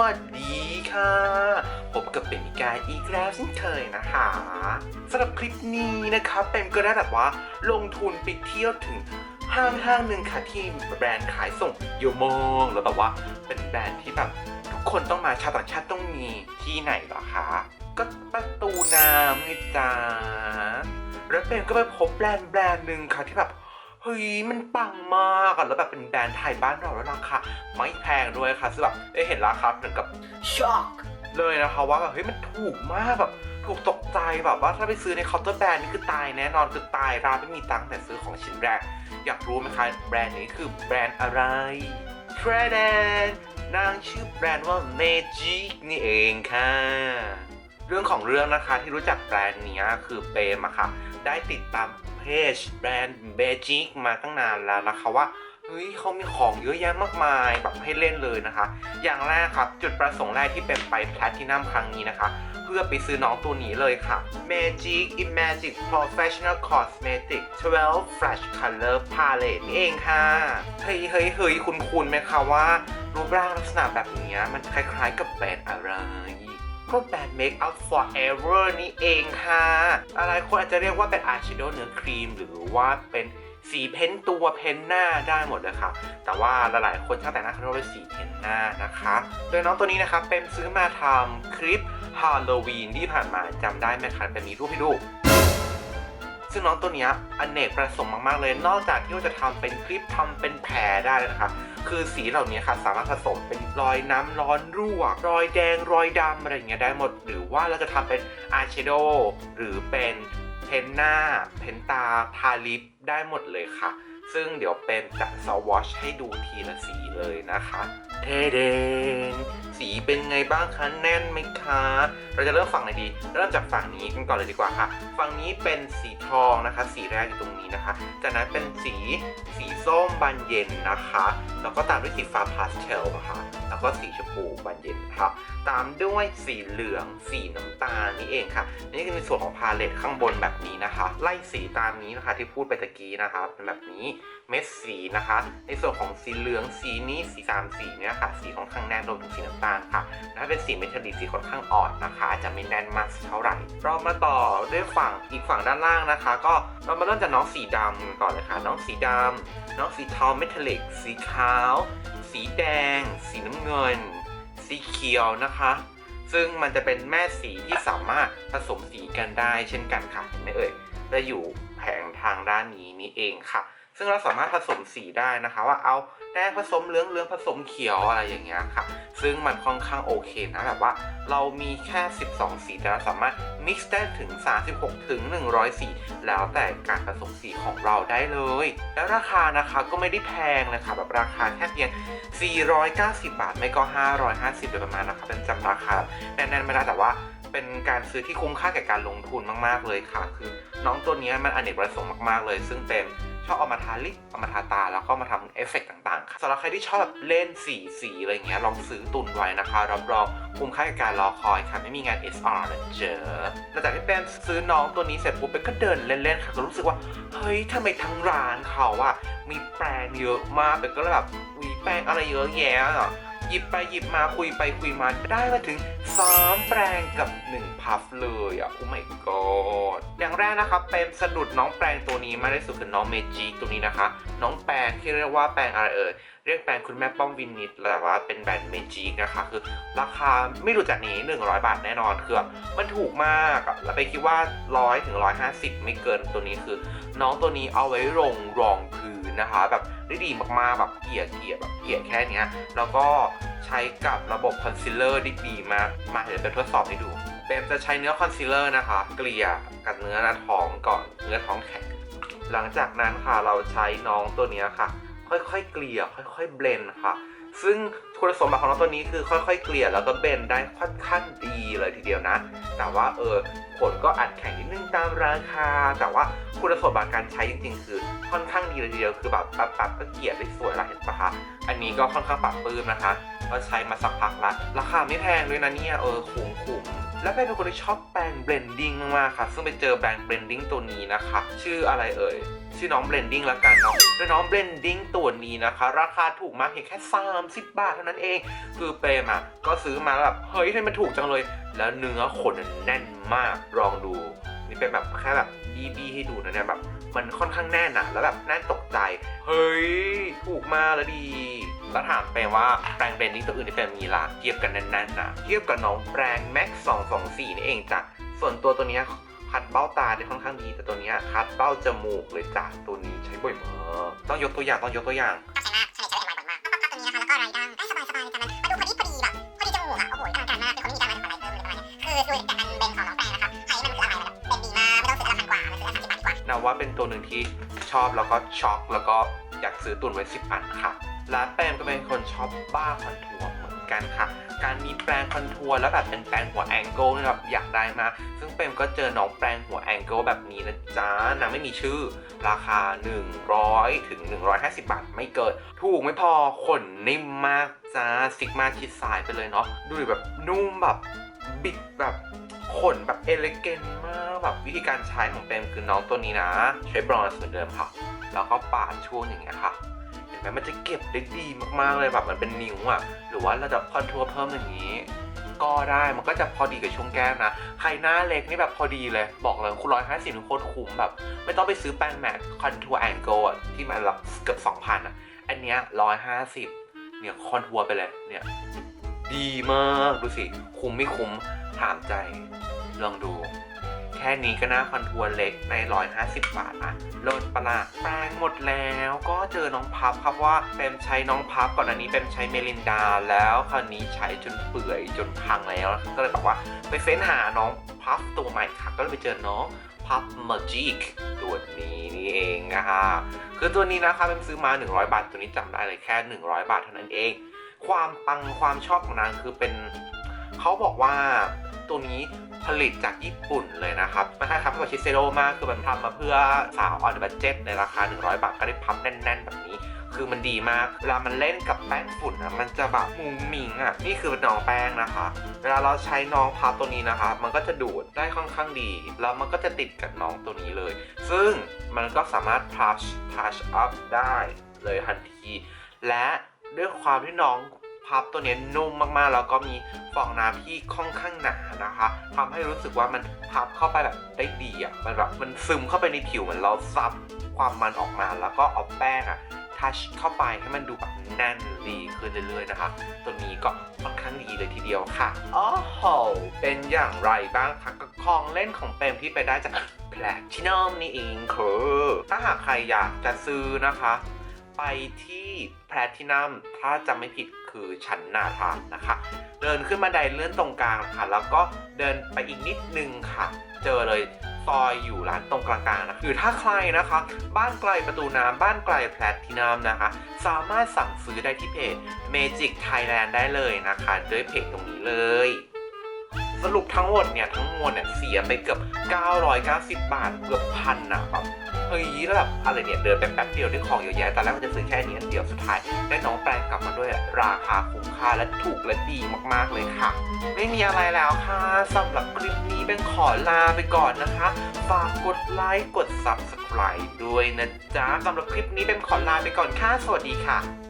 วัสดีค่ะ ผมกับเป็นกายอีกแล้วเช่นเคยนะคะสำหรับคลิปนี้นะคะเป็นก็ได้แบบว่า ลงทุนไปเที่ยวถึงห้างห้างหนึ่งค่ะที่แบรนด์ขายส่งโยมองแล้วแบบว่าเป็นแบรนด์ที่แบบทุกคนต้องมาชาวต่างชาติต้องมีที่ไหนหรอคะก็ประตูน้ำไงจ้าแล้วเป็นก็ไปพบแบรนด์แบรนด์หนึ่งค่ะที่แบบ เฮ้ยมันปังมากอะแล้วแบบเป็นแบรนด์ไทยบ้านเราแล้วราคาไม่แพงด้วยค่ะซึ่งแบบได้เห็นราคาถึงกับช็อกเลยนะคะว่าแบบเฮ้ยมันถูกมากแบบถูกตกใจแบบว่าถ้าไปซื้อในเคาน์เตอร์แบรนด์นี่คือตายแน่นอนคือตายร้านไม่มีตังค์แต่ซื้อของชิ้นแรก อยากรู้ไหมคะแบรนด์นี้คือแบรนด์อะไรแทรแดนนางชื่อแบรนด์ว่า Magic นี่เองค่ะ รื่องของเรื่องนะคะที่รู้จักแบรนด์นี้คือเปรมอะค่ะ ได้ติดตามเพจแบรนด์เบจิกมาตั้งนานแล้วนะคะว่าเฮ้ยเขามีของเยอะแยะมากมายแบบให้เล่นเลยนะคะ อย่างแรกครับจุดประสงค์แรกที่เป็นไปแพลทินัมครั้งนี้นะคะ เพื่อไปซื้อน้องตัวนี้เลยค่ะ Magic Imagic Professional Cosmetic 12 Flash Color Palette นี่เองค่ะ เฮ้ยเฮ้ยเฮ้ยคุณคุณไหมคะว่า รูปร่างลักษณะแบบนี้มันคล้ายๆกับแบรนด์อะไร ก็แบรนด์ Make Up Forever นี่เองค่ะอะไรคนอาจจะเรียกว่าเป็นอายแชโดว์เนื้อครีม หรือว่าเป็นสีเพ้นตัวเพ้นหน้าได้หมดเลยค่ะ แต่ว่าหลายๆคนช่างแต่งหน้าเขาเรียกว่าสีเพ้นหน้านะคะ โดยน้องตัวนี้นะคะเป็นซื้อมาทำคลิปฮาโลวีนที่ผ่านมาจำได้ไหมคะเป็นมีรูปให้ดูซึ่งน้องตัวนี้อเนกประสงค์มาก ๆ เลย นอกจากที่ว่าจะทำเป็นคลิปทำเป็นแผลได้นะคะ คือสีเหล่านี้ค่ะสามารถผสมเป็นรอยน้ำร้อนรั่วรอยแดงรอยดำอะไรอย่างเงี้ยได้หมด หรือว่าเราจะทำเป็นอายแชโดว์หรือเป็นเพนหน้า เพนตาทาลิปได้หมดเลยค่ะ ซึ่งเดี๋ยวเป็นจะสวอชให้ดูทีละสีเลยนะคะเทเดน สีเป็นไงบ้างคะแน่นไหมคะ เราจะเริ่มฝั่งไหนดี เริ่มจากฝั่งนี้กันก่อนเลยดีกว่าค่ะ ฝั่งนี้เป็นสีทองนะคะ สีแรกอยู่ตรงนี้นะคะ จากนั้นเป็นสีสีส้มบานเย็นนะคะ แล้วก็ตามด้วยสีฟ้าพาสเทลนะคะแล้วก็สีชมพูบานเย็นค่ะ ตามด้วยสีเหลืองสีน้ำตาลนี่เองค่ะ นี่คือในส่วนของพาเลตข้างบนแบบนี้นะคะ ไล่สีตามนี้นะคะที่พูดไปตะกี้นะคะเป็นแบบนี้เม็ดสีนะคะ ในส่วนของสีเหลืองสีนี้สีสามสีเนี่ยค่ะ สีค่อนข้างแน่นรวมถึงสีน้ำตาลค่ะ ถ้าเป็นสีเมทัลลิกสีค่อนข้างอ่อนนะคะ จะไม่แน่นมากเท่าไหร่ เรามาต่อด้วยฝั่งอีกฝั่งด้านล่างนะคะ ก็เรามาเริ่มจากน้องสีดำก่อนเลยค่ะ น้องสีดำน้องสีเทาเมทัลลิกสีขาว สีแดง สีน้ำเงิน สีเขียวนะคะซึ่งมันจะเป็นแม่สีที่สามารถผสมสีกันได้เช่นกันค่ะเห็นไหมเอ่ยจะอยู่แผงทางด้านนี้นี่เองค่ะ ซึ่งเราสามารถผสมสีได้นะคะ ว่าเอาแดงผสมเหลืองเหลืองผสมเขียวอะไรอย่างเงี้ยค่ะ ซึ่งมันค่อนข้างโอเคนะแบบว่าเรามีแค่ 12 สีแต่เราสามารถ mix ได้ถึง 36 ถึง 100 สี แล้วแต่การผสมสีของเราได้เลย แล้วราคานะคะก็ไม่ได้แพงเลยค่ะแบบราคาแค่เพียง 490 บาท ไม่ก็ 550โดยประมาณนะคะเป็นจำราคาแน่นๆไม่ได้แต่ว่าเป็นการซื้อที่คุ้มค่าแก่การลงทุนมาก ๆ เลยค่ะ คือน้องตัวนี้มันอเนกประสงค์มาก ๆ เลย ซึ่งเป็น ชอบเอามาทาลิปเอามาทาตาแล้วก็มาทำเอฟเฟกต์ต่างๆค่ะสำหรับใครที่ชอบเล่นสีสีอะไรเงี้ยลองซื้อตุนไว้นะคะรับรองคุ้มค่ากับการรอคอยค่ะไม่มีงาน SR นะเจอหลังจากที่เป็นซื้อน้องตัวนี้เสร็จปุ๊บเป็นก็เดินเล่นๆค่ะก็รู้สึกว่าเฮ้ยทำไมทั้งร้านเขาอะมีแปรงเยอะมากเป็นก็เลยแบบมีแปรงอะไรเยอะแยะอะ หยิบไปหยิบมาคุยไปคุยมาได้มาถึง3แปรงกับ 1 พัฟเลยอะโอ้ my god อย่างแรกนะครับเป็นสะดุดน้องแปรงตัวนี้มากที่สุดคือน้องเมจิตัวนี้นะคะ น้องแปรงที่เรียกว่าแปรงอะไรเอ่ยเรียกแปรงคุณแม่ป้อมวินิตแต่ว่าเป็นแบรนด์เมจิกนะคะ คือราคาไม่รู้จักนี้ 100 บาทแน่นอนคือมันถูกมากแล้วไปคิดว่า 100ถึง150 ไม่เกินตัวนี้คือ น้องตัวนี้เอาไว้ลงรองพื้นนะคะแบบ ได้ดีมากๆแบบเกลี่ยเกลี่ยแบบเกลี่ยแค่เนี้ยแล้วก็ใช้กับระบบคอนซีลเลอร์ได้ดีมากมาเดี๋ยวจะทดสอบให้ดูเบมจะใช้เนื้อคอนซีลเลอร์นะคะ เกลี่ยกับเนื้อหน้าท้องก่อนเนื้อท้องแข็งหลังจากนั้นค่ะเราใช้น้องตัวนี้ค่ะ ค่อยๆเกลี่ยค่อยๆเบลนค่ะ ซึ่ง คุณสมบัติของน้องตัวนี้คือค่อยๆ เกลี่ยแล้วก็เบนได้ค่อนข้างดีเลยทีเดียวนะ แต่ว่าเออผลก็อัดแข็งนิดนึงตามราคา แต่ว่าคุณสมบัติการใช้จริงๆ คือค่อนข้างดีเลยทีเดียวคือแบบปั๊บๆก็เกลี่ยได้สวยละเห็นปะคะอันนี้ก็ค่อนข้างปรับปลื้มนะคะ ก็ใช้มาสักพักละราคาไม่แพงด้วยนะเนี่ยเออคุ้มคุ้มและเป็นคนที่ชอบแปรงเบลนดิ้งมากๆค่ะ ซึ่งไปเจอแบรนด์เบลนดิ้งตัวนี้นะคะ ชื่ออะไรเอ่ยชื่อน้องเบลนดิ้งละกันเนาะโดยน้องเบลนดิ้งตัวนี้นะคะ ราคาถูกมากเพียงแค่ 30 บาทเท่านั้นเอง คือเปรมอะก็ซื้อมาแล้วแบบเฮ้ยทำไมมันถูกจังเลย แล้วเนื้อขนแน่นมากลองดู นี่เป็นแบบแค่แบบบีบีให้ดูนะเนี่ยแบบมันค่อนข้างแน่นอะแล้วแบบแน่นตกใจ เฮ้ย ถูกมากแล้วดี แล้วถามไปว่าแปรงเบรนดิ้งตัวอื่นที่เป็นมีละเทียบกันแน่นๆนะเทียบกับน้องแปรงแม็ก224นี่เองจ้ะส่วนตัวตัวเนี้ยคัดเบ้าตาได้ค่อนข้างดีแต่ตัวเนี้ยคัดเบ้าจมูกเลยจ้ะตัวนี้ใช้บ่อยมากต้องยกตัวอย่างต้องยกตัวอย่างชอบใช้มากใช่ใช้ใช้เอ็มไวบ่อยมากก็ปั๊บปั๊บตัวนี้นะคะแล้วก็ไรดังได้สบายสบายในการนั้นมันดูพอดีพอดีแบบพอดีจมูกอะโอ้โหอลังการมากเป็นคนไม่มีการอะไรเพิ่มเลยประมาณนี้คือดูจากการเบนของน้องแปรงนะครับไอ้มันคืออะไรมันแบบเป็นดีมากไม่ต้องซื้อละพันกว่ามันซื้อละสามสิบบาทดีกว่านะว่าเป็นตัวหนึ่งที่ชอบแล้วก็ช็อกแล้วก็อยากซื้อตุนไว้สิบอันค่ะ และแปรงก็เป็นคนชอบบ้าคอนทัวร์เหมือนกันค่ะ การมีแปรงคอนทัวร์แล้วแบบเป็นแปรงหัวแองเกิลนี่แบบอยากได้มา ซึ่งเปมก็เจอน้องแปรงหัวแองเกิลแบบนี้นะจ๊ะนางไม่มีชื่อ ราคา 100ถึง150 บาทไม่เกิน ถูกไม่พอขนนิ่มมากจ้าซิกมาชิดสายไปเลยเนาะ ดูดิแบบนุ่มแบบบิดแบบขนแบบเอเลเกนมากแบบวิธีการใช้ของเปมคือน้องตัวนี้นะ ใช้บรอนซ์เหมือนเดิมค่ะ แล้วก็ปาดช่วงอย่างเงี้ยค่ะ ไหมมันจะเก็บได้ดีมากๆเลยแบบมันเป็นนิ้วอะหรือว่าเราจะคอนทัวร์เพิ่มอย่างนี้ ก็ได้มันก็จะพอดีกับช่วงแก้มนะใครหน้าเล็กนี่แบบพอดีเลย บอกเลยคุณร้อยห้าสิบโคตรคุ้มแบบ ไม่ต้องไปซื้อแป้งแม็กคอนทัวร์แองเกิลอะที่มันแบบเกือบสองพันอะอันเนี้ยร้อยห้าสิบเนี่ยคอนทัวร์ไปเลยเนี่ยดีมากดูสิ คุ้มไม่คุ้มถามใจลองดู ค่นี้ก็น่าคอนทัวร์เล็กใน 150 บาทอะเลิศปะละแปรงหมดแล้วก็เจอน้องพับครับว่าเป็นใช้น้องพับก่อนอันนี้เป็นใช้เมลินดา แล้วคราวนี้ใช้จนเปื่อยจนพังแล้ว ก็เลยบอกว่าไปเฟ้นหาน้องพับตัวใหม่ค่ะก็เลยไปเจอน้องพับมาจิกตัวนี้นี่เองนะคะคือตัวนี้นะคะเป็นซื้อมา 100 บาท ตัวนี้จำได้เลยแค่ 100 บาทเท่านั้นเอง ความปังความชอบของนางคือเป็นเขาบอกว่า ตัวนี้ผลิตจากญี่ปุ่นเลยนะครับ มันคล้ายๆกับชิเซโร่มาก คือมันทำมาเพื่อสาวออนบัตเจ็ตในราคา 100 บาทก็ได้พับแน่น ๆ แบบนี้ คือมันดีมาก เวลามันเล่นกับแป้งฝุ่นนะมันจะแบบมุงมิงอะ นี่คือน้องแป้งนะคะ เวลาเราใช้น้องพับตัวนี้นะคะ มันก็จะดูดได้ค่อนข้างดี แล้วมันก็จะติดกับน้องตัวนี้เลย ซึ่งมันก็สามารถ touch touch up ได้เลยทันที และด้วยความที่น้อง พับตัวนี้นุ่มมากๆ แล้วก็มีฟองน้ำที่ค่อนข้างหนานะคะทำให้รู้สึกว่ามันพับเข้าไปแบบได้ดีอะมันแบบมันซึมเข้าไปในผิวเหมือนเราซับความมันออกมาแล้วก็เอาแป้งอะทัชเข้าไปให้มันดูแบบแน่นดีขึ้นเรื่อยๆนะคะ ตัวนี้ก็ค่อนข้างดีเลยทีเดียวค่ะอ๋อโหเป็นอย่างไรบ้างคะกับของเล่นของเปรมที่ไปได้จากแพลทินัมนี่เองคือถ้าหากใครอยากจะซื้อนะคะ ไปที่แพลทินัมถ้าจำไม่ผิดคือชั้นนาธานนะคะ เดินขึ้นบันไดเลื่อนตรงกลางค่ะ แล้วก็เดินไปอีกนิดนึงค่ะ เจอเลยซอยอยู่ร้านตรงกลางๆนะหรือถ้าใครนะคะ บ้านไกลประตูน้ำบ้านไกลแพลทินัมนะคะ สามารถสั่งซื้อได้ที่เพจ Magic Thailand ได้เลยนะคะด้วยเพจตรงนี้เลยสรุปทั้งหมดเนี่ยทั้งมวลเนี่ยเสียไปเกือบ 990 บาทเกือบพันนะแบบ เฮ้ยแล้วแบบอะไรเนี่ยเดินไปแป๊บเดียวได้ของเยอะแยะตอนแรกมันจะซื้อแค่นี้อันเดียวสุดท้ายได้น้องแปลงกลับมาด้วยราคาคุ้มค่าและถูกและดีมากๆเลยค่ะ ไม่มีอะไรแล้วค่ะสำหรับคลิปนี้เป็นขอลาไปก่อนนะคะ ฝากกดไลค์กด Subscribe ด้วยนะจ๊ะสำหรับคลิปนี้เป็นขอลาไปก่อนค่ะสวัสดีค่ะ